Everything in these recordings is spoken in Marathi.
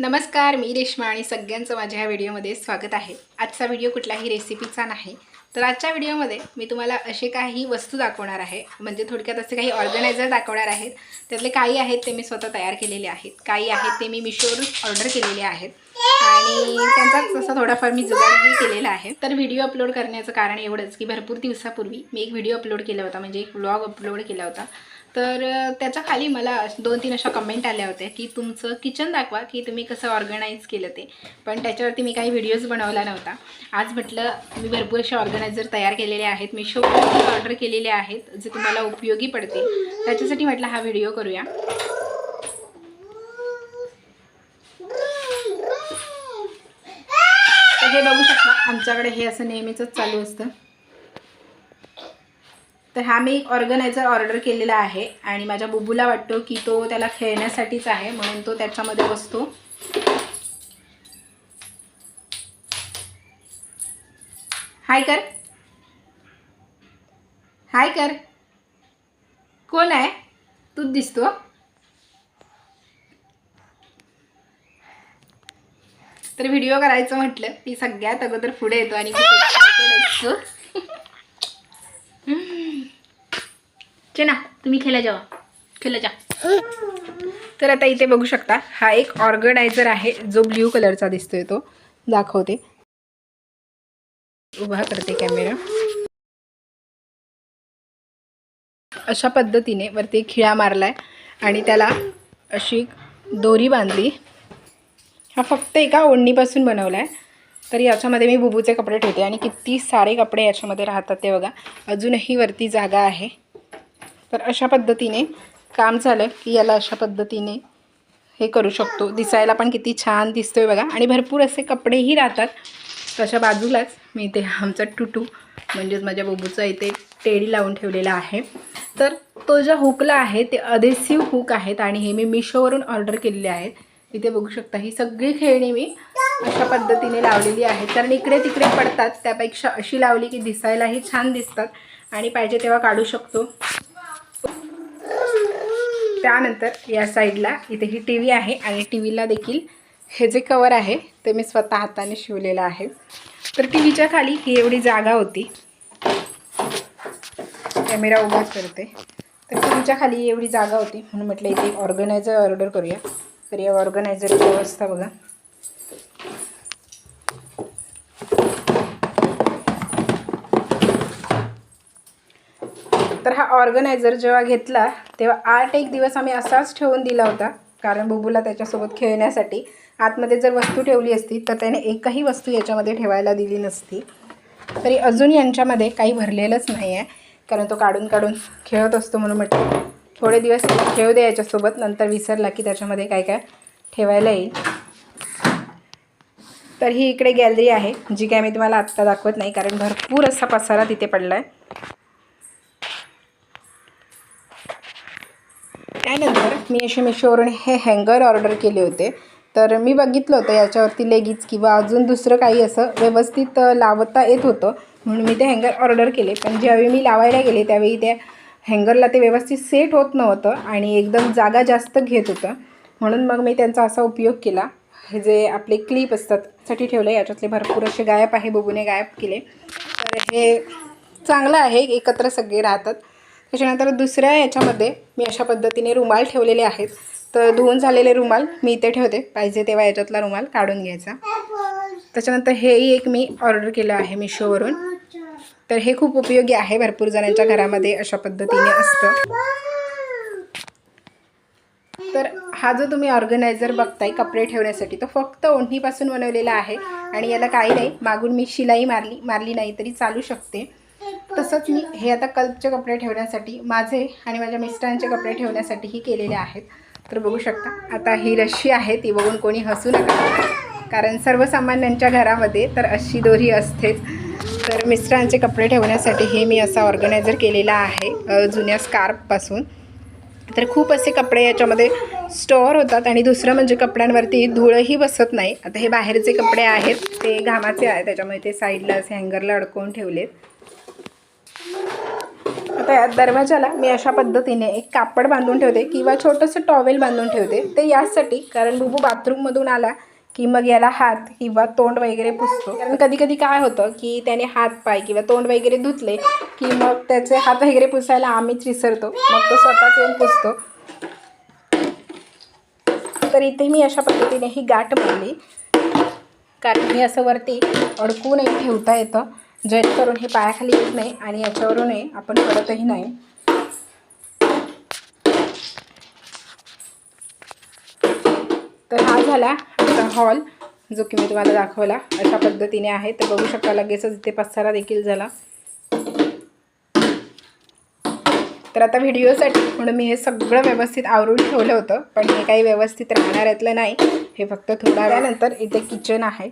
नमस्कार मी रेश्मा आणि सगळ्यांचं माझ्या ह्या व्हिडिओमध्ये स्वागत आहे. आजचा व्हिडिओ कुठल्याही रेसिपीचा नाही. तर आजच्या व्हिडिओमध्ये मी तुम्हाला असे काही वस्तू दाखवणार आहे. म्हणजे थोडक्यात असे काही ऑर्गनायझर दाखवणार आहेत. त्यातले काही आहेत ते मी स्वतः तयार केलेले आहेत. काही आहेत ते मी मिशोवरून ऑर्डर केलेले आहेत. आणि त्यांचाच तसा थोडाफार मी जुगाडही केलेला आहे. तर व्हिडिओ अपलोड करण्याचं कारण एवढंच की भरपूर दिवसापूर्वी मी एक व्हिडिओ अपलोड केला होता. म्हणजे एक व्लॉग अपलोड केला होता. तर त्याच्याखाली मला दोन तीन अशा कमेंट आल्या होत्या की तुमचं किचन दाखवा की तुम्ही कसं ऑर्गनाईज केलं ते. पण त्याच्यावरती मी काही व्हिडिओज बनवला नव्हता. आज म्हटलं मी भरपूर असे ऑर्गनायझर तयार केलेले आहेत. मी शोपवरती ऑर्डर केलेले आहेत जे तुम्हाला उपयोगी पडतील. त्याच्यासाठी म्हटलं हा व्हिडिओ करूया. तर हे बघू शकता आमच्याकडे हे असं नेहमीच चालू असतं. तर हा मी एक ऑर्गनायझर ऑर्डर केलेला आहे आणि माझ्या बुबूला वाटतो की तो त्याला खेळण्यासाठीच आहे म्हणून तो त्याच्यामध्ये बसतो. हाय कर. हाय कर. कोण आहे? तूच दिसतो. तर व्हिडिओ करायचं म्हटलं की सगळ्यात अगोदर पुढे येतो आणि असतो excited ना चला तुम्ही खेळा जावा खेळा जा. तर आता इथे बघू शकता हा एक ऑर्गनायझर आहे जो ब्ल्यू कलरचा दिसतोय तो. दाखवते. उभा करते कॅमेरा. अशा पद्धतीने वरती खिळा मारलाय आणि त्याला अशी दोरी बांधली. हा फक्त एका ओढणीपासून बनवला आहे तर याच्यामध्ये मी बुबूचे कपडे ठेवते आणि किती सारे कपडे याच्यामध्ये राहतात ते बघा. अजूनही वरती जागा आहे. तर अशा पद्धतीने काम झालं की याला अशा पद्धतीने हे करू शकतो. दिसायला पण किती छान दिसतोय बघा. आणि भरपूर असे कपडेही राहतात. तशा बाजूलाच मी इथे आमचा टुटू म्हणजेच माझ्या बोबूचा इथे टेडी लावून ठेवलेला आहे. तर तो जो हुकला आहे ते अधेसिव्ह हुक आहेत आणि हे मी मिशोवरून ऑर्डर केलेले आहेत. इथे बघू शकता ही सगळी खेळणी मी अशा पद्धतीने लावलेली आहेत. कारण इकडे तिकडे पडतात त्यापेक्षा अशी लावली की दिसायलाही छान दिसतात. आणि पाहिजे तेव्हा काढू शकतो. त्यानंतर या साईडला इथे ही टी व्ही आहे आणि टी व्हीला देखील हे जे कवर आहे ते मी स्वतः हाताने शिवलेलं आहे. तर टी व्हीच्या खाली ही एवढी जागा होती. कॅमेरा उभाच करते. तर टी व्हीच्या खाली एवढी जागा होती. म्हणून म्हटलं इथे ऑर्गनायझर ऑर्डर करूया. तर या ऑर्गनायझरची व्यवस्था बघा. तर हा ऑर्गनायझर जेव्हा घेतला तेव्हा आठ एक दिवस आम्ही असाच ठेवून दिला होता. कारण बुबूला त्याच्यासोबत खेळण्यासाठी आतमध्ये जर वस्तू ठेवली असती तर त्याने एकही वस्तू याच्यामध्ये ठेवायला दिली नसती. तरी अजून यांच्यामध्ये काही भरलेलंच नाही आहे कारण तो काढून काढून खेळत असतो म्हणून म्हटलं थोडे दिवस खेळू दे याच्यासोबत नंतर विसरला की त्याच्यामध्ये काय काय ठेवायला येईल. तर ही इकडे गॅलरी आहे जी काय मी तुम्हाला आत्ता दाखवत नाही कारण भरपूर असा पसारा तिथे पडला आहे त्यानंतर मी असे मिशोवरून हे हँगर ऑर्डर केले होते. तर मी बघितलं होतं याच्यावरती लेगीज किंवा अजून दुसरं काही असं व्यवस्थित लावता येत होतं. म्हणून मी ते हँगर ऑर्डर केले. पण ज्यावेळी मी लावायला गेले त्यावेळी त्या हँगरला ते व्यवस्थित सेट होत नव्हतं आणि एकदम जागा जास्त घेत होतं. म्हणून मग मी त्यांचा असा उपयोग केला. हे जे आपले क्लिप असतात साठी ठेवले याच्यातले भरपूर असे गायब आहे बबूने गायब केले. तर हे चांगलं आहे एकत्र सगळे राहतात. त्याच्यानंतर दुसऱ्या याच्यामध्ये मी अशा पद्धतीने रुमाल ठेवलेले आहेत. तर धुवून झालेले रुमाल मी इथे ठेवते. पाहिजे तेव्हा याच्यातला रुमाल काढून घ्यायचा. त्याच्यानंतर हेही एक मी ऑर्डर केलं आहे मिशोवरून. तर हे खूप उपयोगी आहे. भरपूर जणांच्या घरामध्ये अशा पद्धतीने असतं. तर हा जो तुम्ही ऑर्गनायझर बघताय कपडे ठेवण्यासाठी तो फक्त ओढणीपासून बनवलेला आहे. आणि याला काही नाही मागून मी शिलाई मारली मारली नाही तरी चालू शकते. तसंच मी हे आता कल्पचे कपडे ठेवण्यासाठी माझे आणि माझ्या मिस्टरांचे कपडे ठेवण्यासाठीही केलेले आहेत. तर बघू शकता आता ही रशी आहे ती बघून कोणी हसू नका. कारण सर्वसामान्यांच्या घरामध्ये तर अशी दोरी असतेच. तर मिस्टरांचे कपडे ठेवण्यासाठी हे मी असा ऑर्गनायझर केलेला आहे जुन्या स्कार्फपासून. तर खूप असे कपडे याच्यामध्ये स्टोअर होतात आणि दुसरं म्हणजे कपड्यांवरती धुळंही बसत नाही. आता हे बाहेरचे कपडे आहेत ते घामाचे आहेत त्याच्यामुळे ते साईडला असे हँगरला अडकवून ठेवलेत. आता या दरवाजाला मी अशा पद्धतीने एक कापड बांधून ठेवते किंवा छोटंसं टॉवेल बांधून ठेवते. ते यासाठी कारण बुबू बाथरूममधून आला की मग याला हात किंवा तोंड वगैरे पुसतो. कारण कधी कधी काय होतं की त्याने हात पाय किंवा तोंड वगैरे धुतले की मग त्याचे हात वगैरे पुसायला आम्हीच विसरतो. मग तो स्वतःच येऊन पुसतो. तर इथे मी अशा पद्धतीने ही गाठ मारली कारण हे असं वरती अडकूनही ठेवता येतं. जेणेकरून हे पायाखाली येत नाही आणि याच्यावरूनही आपण पडतही नाही. तर हा झाला आमचा हॉल जो की मी तुम्हाला दाखवला. अशा पद्धतीने आहे. तर बघू शकता लगेचच इथे पसारा देखील झाला. तर आता व्हिडिओसाठी म्हणून मी हे सगळं व्यवस्थित आवरून ठेवलं होतं पण हे काही व्यवस्थित राहणार यातलं नाही. हे फक्त थोड्या वेळानंतर इथे किचन आहे.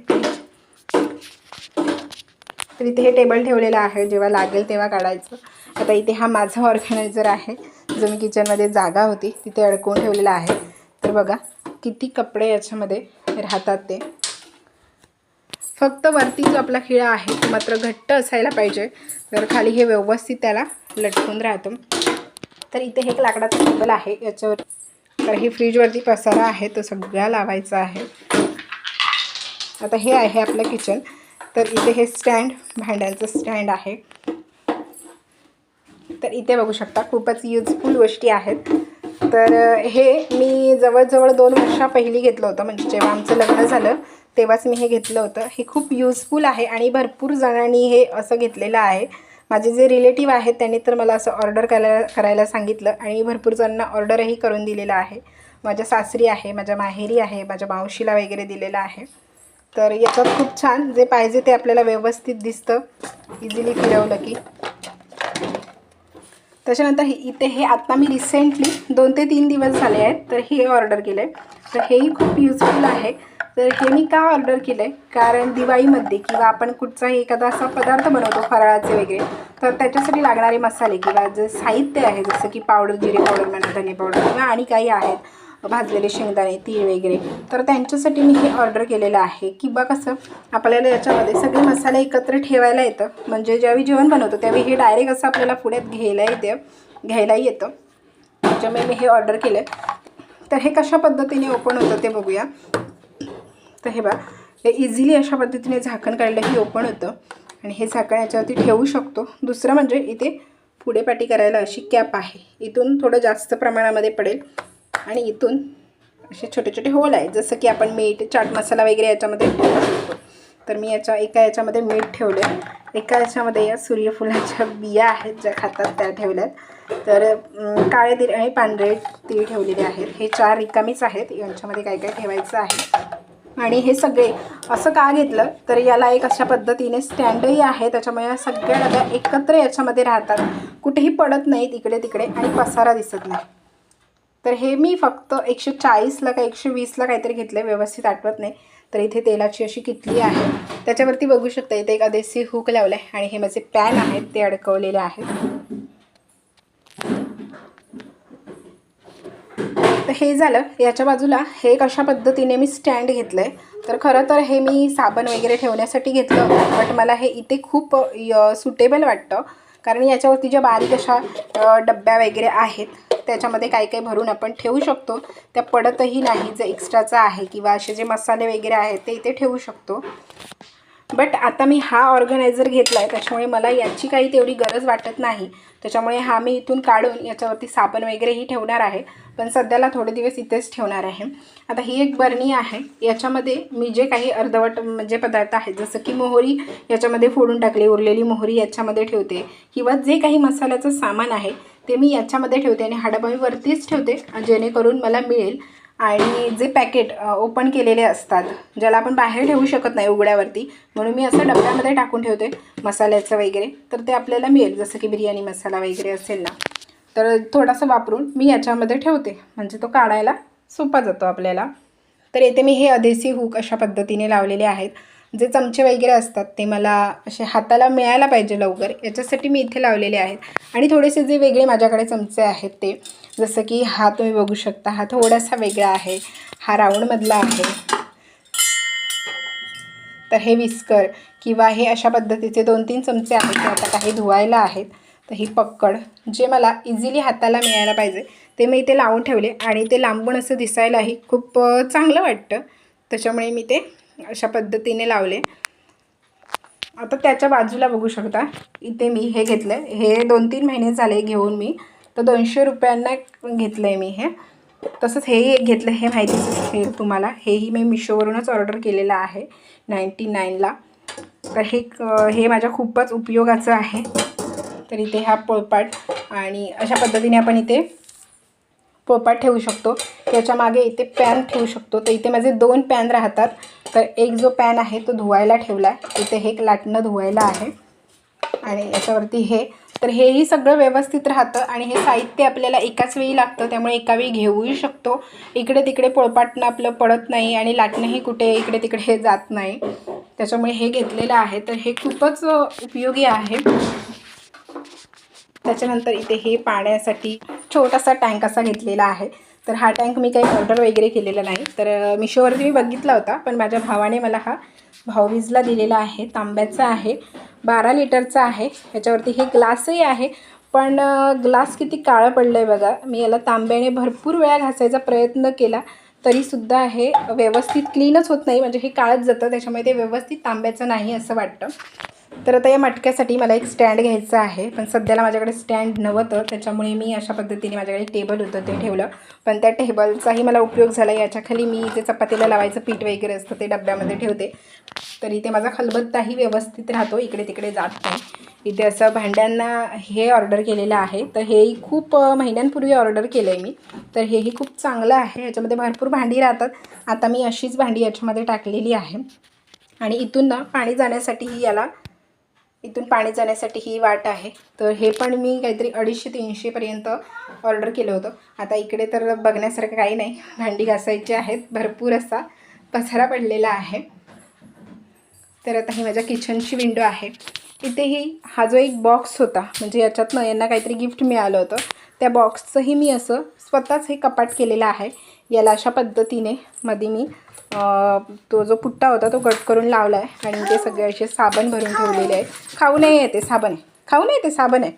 तर इथे हे टेबल ठेवलेलं आहे जेव्हा लागेल तेव्हा काढायचं. आता इथे हा माझा ऑर्गनायझर आहे जो मी किचनमध्ये जागा होती तिथे अडकवून ठेवलेला आहे. तर बघा किती कपडे याच्यामध्ये राहतात ते. फक्त वरती जो आपला खिळा आहे तो मात्र घट्ट असायला पाहिजे. तर खाली हे व्यवस्थित त्याला लटकून राहतो. तर इथे हे एक लाकडाचं टेबल आहे याच्यावर तर हे फ्रीजवरती पसारा आहे तो सगळा लावायचा आहे. आता हे आहे आपलं किचन. तर इथे हे स्टँड भांड्यांचं स्टँड आहे. तर इथे बघू शकता खूपच युजफुल गोष्टी आहेत. तर हे मी जवळजवळ दोन वर्षा पहिली घेतलं होतं. म्हणजे जेव्हा आमचं लग्न झालं तेव्हाच मी हे घेतलं होतं. हे खूप युजफुल आहे आणि भरपूर जणांनी हे असं घेतलेलं आहे. माझे जे रिलेटिव्ह आहेत त्यांनी तर मला असं ऑर्डर करायला करायला सांगितलं आणि भरपूर जणांना ऑर्डरही करून दिलेलं आहे. माझ्या सासरी आहे माझ्या माहेरी आहे माझ्या मावशीला वगैरे दिलेलं आहे. तर याच्यात खूप छान जे पाहिजे ते आपल्याला व्यवस्थित दिसतं. इझिली फिरवलं की. त्याच्यानंतर हे इथे हे आत्ता मी रिसेंटली दोन ते तीन दिवस झाले आहेत तर हे ऑर्डर केलं आहे तर हेही खूप युजफुल आहे. तर हे मी का ऑर्डर केलं आहे कारण दिवाळीमध्ये किंवा आपण कुठचाही एखादा असा पदार्थ बनवतो फराळाचे वगैरे तर त्याच्यासाठी लागणारे मसाले किंवा जे साहित्य आहे जसं की पावडर जिरे पावडर म्हणा धने पावडर किंवा आणि काही आहेत भाजलेले शेंगदाणे तीळ वगैरे. तर त्यांच्यासाठी मी हे ऑर्डर केलेलं आहे किंवा कसं आपल्याला याच्यामध्ये सगळे मसाले एकत्र ठेवायला येतं. म्हणजे ज्यावेळी जेवण बनवतो त्यावेळी हे डायरेक्ट असं आपल्याला पुण्यात घ्यायला येते घ्यायला येतं. त्याच्यामुळे मी हे ऑर्डर केलं तर हे कशा पद्धतीने ओपन होतं ते बघूया. तर हे बा हे इझिली अशा पद्धतीने झाकण काढलं की ओपन होतं. आणि हे झाकण याच्यावरती ठेवू शकतो. दुसरं म्हणजे इथे पुढे पाटी करायला अशी कॅप आहे. इथून थोडं जास्त प्रमाणामध्ये पडेल. आणि इथून असे छोटे छोटे होल आहेत. जसं की आपण मीठ चाट मसाला वगैरे याच्यामध्ये ठेवू शकतो. तर मी याच्या एका याच्यामध्ये मीठ ठेवले एका याच्यामध्ये या सूर्यफुलाच्या बिया आहेत ज्या खातात त्या ठेवल्यात. तर काळे तीळ आणि पांढरे तीळ ठेवलेले आहेत. हे चार रिकामीच आहेत. यांच्यामध्ये काय काय ठेवायचं आहे? आणि हे सगळे असं का घेतलं? तर याला एक अशा पद्धतीने स्टँडही आहे. त्याच्यामुळे या सगळ्या डब्या एकत्र याच्यामध्ये राहतात. कुठेही पडत नाहीत. इकडे तिकडे आणि पसारा दिसत नाही. तर हे मी फक्त एकशे चाळीसला का एकशे वीसला काहीतरी घेतलं आहे व्यवस्थित आठवत नाही. तर इथे तेलाची अशी किटली आहे. त्याच्यावरती बघू शकता इथे एक अदेसी हुक लावलं आहे आणि हे माझे पॅन आहेत ते अडकवलेले आहेत. तर हे झालं. याच्या बाजूला हे एक अशा पद्धतीने मी स्टँड घेतलं आहे तर खरं तर हे मी साबण वगैरे ठेवण्यासाठी घेतलं बट मला हे इथे खूप सुटेबल वाटतं. कारण याच्यावरती ज्या बारीक अशा डब्या वगैरे आहेत त्याच्यामध्ये काही काही भरून आपण ठेवू शकतो त्या पडतही नाही जे एक्स्ट्राचं आहे किंवा असे जे मसाले वगैरे आहेत ते इथे ठेवू शकतो. बट आता मी हा ऑर्गनायझर घेतला आहे त्याच्यामुळे मला याची काही तेवढी गरज वाटत नाही. त्याच्यामुळे हा मी इथून काढून याच्यावरती साबण वगैरेही ठेवणार आहे. पण सध्याला थोडे दिवस इथेच ठेवणार आहे. आता ही एक बरणी आहे. याच्यामध्ये मी जे काही अर्धवट म्हणजे पदार्थ आहेत जसं की मोहरी याच्यामध्ये फोडून टाकली उरलेली मोहरी याच्यामध्ये ठेवते किंवा जे काही मसाल्याचं सामान आहे ते मी याच्यामध्ये ठेवते आणि हा मी वरतीच ठेवते जेणेकरून मला मिळेल. आणि जे पॅकेट ओपन केलेले असतात ज्याला आपण बाहेर ठेवू शकत नाही उघड्यावरती म्हणून मी असं डब्यामध्ये टाकून ठेवते मसाल्याचं वगैरे तर ते आपल्याला मिळेल जसं की बिर्याणी मसाला वगैरे असेल ना. तर थोडासा वापरून मी याच्यामध्ये ठेवते म्हणजे तो काढायला सोपा जातो आपल्याला. तर येथे मी हे अदेसी हुक अशा पद्धतीने लावलेले आहेत. जे चमचे वगैरे असतात ते मला असे हाताला मिळायला पाहिजे लवकर. याच्यासाठी मी इथे लावलेले आहेत. आणि थोडेसे जे वेगळे माझ्याकडे चमचे आहेत ते जसं की हा तुम्ही बघू शकता हा थोडासा वेगळा आहे. हा राऊंडमधला आहे. तर हे विस्कर किंवा हे अशा पद्धतीचे दोन तीन चमचे आहेत ते आता काही धुवायला आहेत. तर ही पक्कड जे मला इझिली हाताला मिळायला पाहिजे ते मी इथे लावून ठेवले. आणि ते लांबून असं दिसायलाही खूप चांगलं वाटतं. त्याच्यामुळे मी ते अशा पद्धतीने लावले. आता त्याच्या बाजूला बघू शकता. इथे मी हे घेतलं आहे हे दोन तीन महिने झाले घेऊन मी. तर दोनशे रुपयांना घेतलं आहे मी हे. तसंच हेही एक घेतलं. हे माहितीच असेल तुम्हाला. हेही मी मिशोवरूनच ऑर्डर केलेलं आहे नाईंटी नाईनला तर हे क- हे माझ्या खूपच उपयोगाचं आहे. तर इथे हा पोळपाट आणि अशा पद्धतीने आपण इथे पोळपाट ठेवू शकतो. त्याच्यामागे इथे पॅन ठेवू शकतो. तर इथे माझे दोन पॅन राहतात. तर एक जो पॅन आहे तो धुवायला ठेवला आहे इथे हे एक लाटणं धुवायला आहे. आणि याच्यावरती हे. तर हेही सगळं व्यवस्थित राहतं आणि हे साहित्य आपल्याला एकाच वेळी लागतं त्यामुळे एका वेळी घेऊही शकतो. इकडे तिकडे पोळपाटणं आपलं पडत नाही आणि लाटणंही कुठे इकडे तिकडे हे जात नाही. त्याच्यामुळे हे घेतलेलं आहे. तर हे खूपच उपयोगी आहे. त्याच्यानंतर इथे हे पाण्यासाठी छोटासा टँक असा घेतलेला आहे. तर हा टँक मी काही ऑर्डर वगैरे केलेला नाही. तर मिशोवरती मी बघितला होता पण माझ्या भावाने मला हा भाऊबीजला दिलेला आहे तांब्याचा आहे बारा लिटरचा आहे. ह्याच्यावरती हे ग्लासही आहे पण ग्लास किती काळं पडलं आहे बघा. मी याला तांब्याने भरपूर वेळा घासायचा प्रयत्न केला तरीसुद्धा हे व्यवस्थित क्लीनच होत नाही. म्हणजे हे काळच जातं त्याच्यामुळे ते व्यवस्थित तांब्याचं नाही असं वाटतं. तर आता या मटक्यासाठी मला एक स्टँड घ्यायचं आहे. पण सध्याला माझ्याकडे स्टँड नव्हतं. त्याच्यामुळे मी अशा पद्धतीने माझ्याकडे टेबल होतं ते ठेवलं. पण त्या टेबलचाही मला उपयोग झाला. याच्याखाली मी जे चपातीला लावायचं पीठ वगैरे असतं ते डब्यामध्ये ठेवते. तर इथे माझा खलबत्ताही व्यवस्थित राहतो. इकडे तिकडे जात नाही. इथे असं भांड्यांना हे ऑर्डर केलेलं आहे. तर हेही खूप महिन्यांपूर्वी ऑर्डर केलं आहे मी. तर हेही खूप चांगलं आहे. याच्यामध्ये भरपूर भांडी राहतात. आता मी अशीच भांडी याच्यामध्ये टाकलेली आहे. आणि इथून ना पाणी जाण्यासाठीही याला इथून पाणी जाण्यासाठी ही वाट आहे. तर हे पण मी काहीतरी अडीचशे तीनशेपर्यंत ऑर्डर केलं होतं. आता इकडे तर बघण्यासारखं काही नाही. भांडी घासायची आहेत. भरपूर असा पसारा पडलेला आहे. तर आता ही माझ्या किचनची विंडो आहे. इथेही हा जो एक बॉक्स होता म्हणजे याच्यातनं यांना काहीतरी गिफ्ट मिळालं होतं. त्या बॉक्सचंही मी असं स्वतःच हे कपाट केलेलं आहे. याला अशा पद्धतीने मध्ये मी तो जो पुट्टा होता तो कट करून लावला आहे आणि ते सगळे असे साबण भरून ठेवलेले आहे खाऊ नाही येते साबण आहे. खाऊ नाही येते साबण आहे.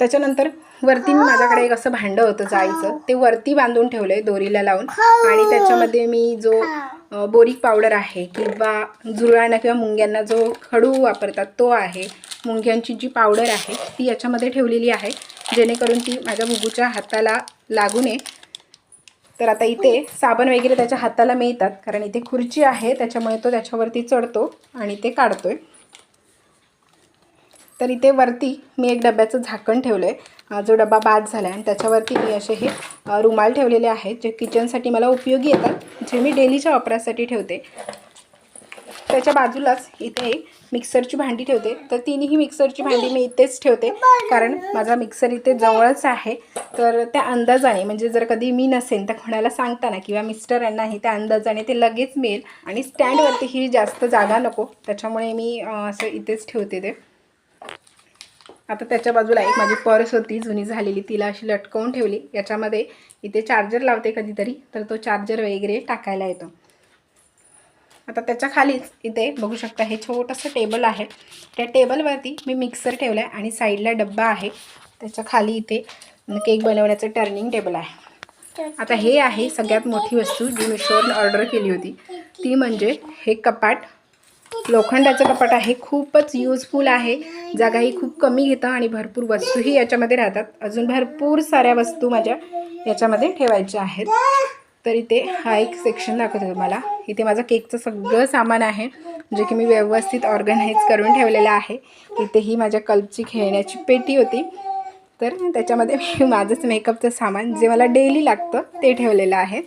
त्याच्यानंतर वरती मी माझ्याकडे एक असं भांडं होतं जायचं ते वरती बांधून ठेवलं आहे दोरीला लावून. आणि त्याच्यामध्ये मी जो बोरिक पावडर आहे किंवा जुळांना किंवा मुंग्यांना जो खडू वापरतात तो आहे. मुंग्यांची जी पावडर आहे ती याच्यामध्ये ठेवलेली आहे. जेणेकरून ती माझ्या बुबूच्या हाताला लागू नये. तर आता इथे साबण वगैरे त्याच्या हाताला मिळतात कारण इथे खुर्ची आहे त्याच्यामुळे तो त्याच्यावरती चढतो आणि ते काढतोय. तर इथे वरती मी एक डब्याचं झाकण ठेवलं आहे जो डबा बाद झाला आहे आणि त्याच्यावरती मी असे हे रुमाल ठेवलेले आहेत जे किचनसाठी मला उपयोगी येतात जे मी डेलीच्या वापरासाठी ठेवते. त्याच्या बाजूलाच इथे एक मिक्सरची भांडी ठेवते. तर तिन्ही मिक्सरची भांडी मी इथेच ठेवते. कारण माझा मिक्सर इथे जवळच आहे. तर त्या अंदाजाने म्हणजे जर कधी मी नसेन तर कोणाला सांगताना किंवा मिस्टरांनाही त्या अंदाजाने ते लगेच मिळेल. आणि स्टँडवरती ही जास्त जागा नको. त्याच्यामुळे मी असं इथेच ठेवते ते. आता त्याच्या बाजूला एक माझी पर्स होती जुनी झालेली. तिला अशी लटकवून ठेवली. याच्यामध्ये इथे चार्जर लावते कधीतरी तर तो चार्जर वगैरे टाकायला येतो. आता त्याच्या खालीच इथे बघू शकता हे छोटंसं टेबल आहे. त्या टेबलवरती मी मिक्सर ठेवला आहे आणि साईडला डब्बा आहे. त्याच्याखाली इथे केक बनवण्याचं टर्निंग टेबल आहे. आता हे आहे सगळ्यात मोठी वस्तू जी मिशोवरून ऑर्डर केली होती. ती म्हणजे हे कपाट. लोखंडाचं कपाट आहे. खूपच युजफुल आहे. जागाही खूप कमी घेतं आणि भरपूर वस्तूही याच्यामध्ये राहतात. अजून भरपूर साऱ्या वस्तू माझ्या याच्यामध्ये ठेवायच्या आहेत. तर इथे हा एक सेक्शन दाखवतो तुम्हाला. इथे माझं केकचं सगळं सामान आहे जे की मी व्यवस्थित ऑर्गनाईज करून ठेवलेलं आहे. इथे ही माझ्या कल्पची खेळण्याची पेटी होती. तर त्याच्यामध्ये मी माझंच मेकअपचं सामान जे मला डेली लागतं ते ठेवलेलं आहे.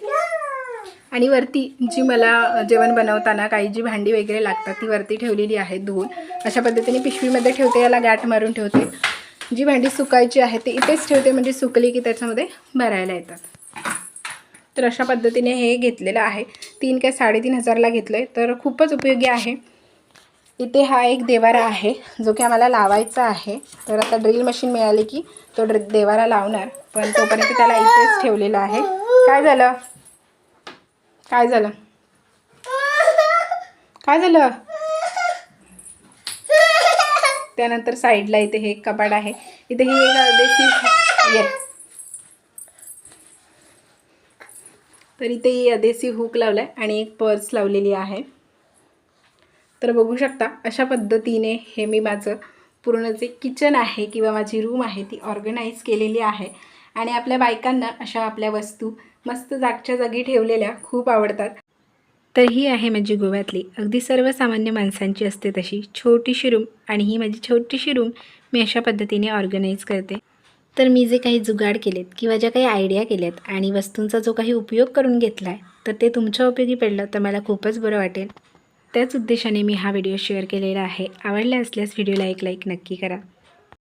आणि वरती जी मला जेवण बनवताना काही जी भांडी वगैरे लागतात ती वरती ठेवलेली आहे धुवून. अशा पद्धतीने पिशवीमध्ये ठेवते याला गाठ मारून ठेवते. जी भांडी सुकायची आहे ती इथेच ठेवते म्हणजे सुकली की त्याच्यामध्ये भरायला येतात. तर अशा पद्धतीने हे घेतलेलं आहे. तीन काय साडेतीन हजारला घेतलं आहे तर खूपच उपयोगी आहे. इथे हा एक देवारा आहे जो की आम्हाला लावायचा आहे. तर आता ड्रिल मशीन मिळाली की तो ड्र देवारा लावणार. पण तोपर्यंत त्याला इथेच ठेवलेला आहे. काय झालं? काय झालं? काय झालं? त्यानंतर साईडला इथे हे एक कपाट आहे. इथे ही एक देशी ये तर इथे ही देसी हुक लावला आहे आणि एक पर्स लावलेली आहे. तर बघू शकता अशा पद्धतीने हे मी माझं पूर्ण जे किचन आहे किंवा माझी रूम आहे ती ऑर्गनाईज केलेली आहे. आणि आपल्या बायकांना अशा आपल्या वस्तू मस्त जागच्या जागी ठेवलेल्या खूप आवडतात. तर ही आहे माझी गोव्यातली. अगदी सर्वसामान्य माणसांची असते तशी छोटीशी रूम आणि ही माझी छोटीशी रूम मी अशा पद्धतीने ऑर्गनाईज करते. तर मी जे काही जुगाड केलेत किंवा ज्या काही आयडिया केल्यात आणि वस्तूंचा जो काही उपयोग करून घेतला आहे तर ते तुमच्या उपयोगी पडलं तर मला खूपच बरं वाटेल. त्याच उद्देशाने मी हा व्हिडिओ शेअर केलेला आहे. आवडला असल्यास व्हिडिओला एक लाईक नक्की करा.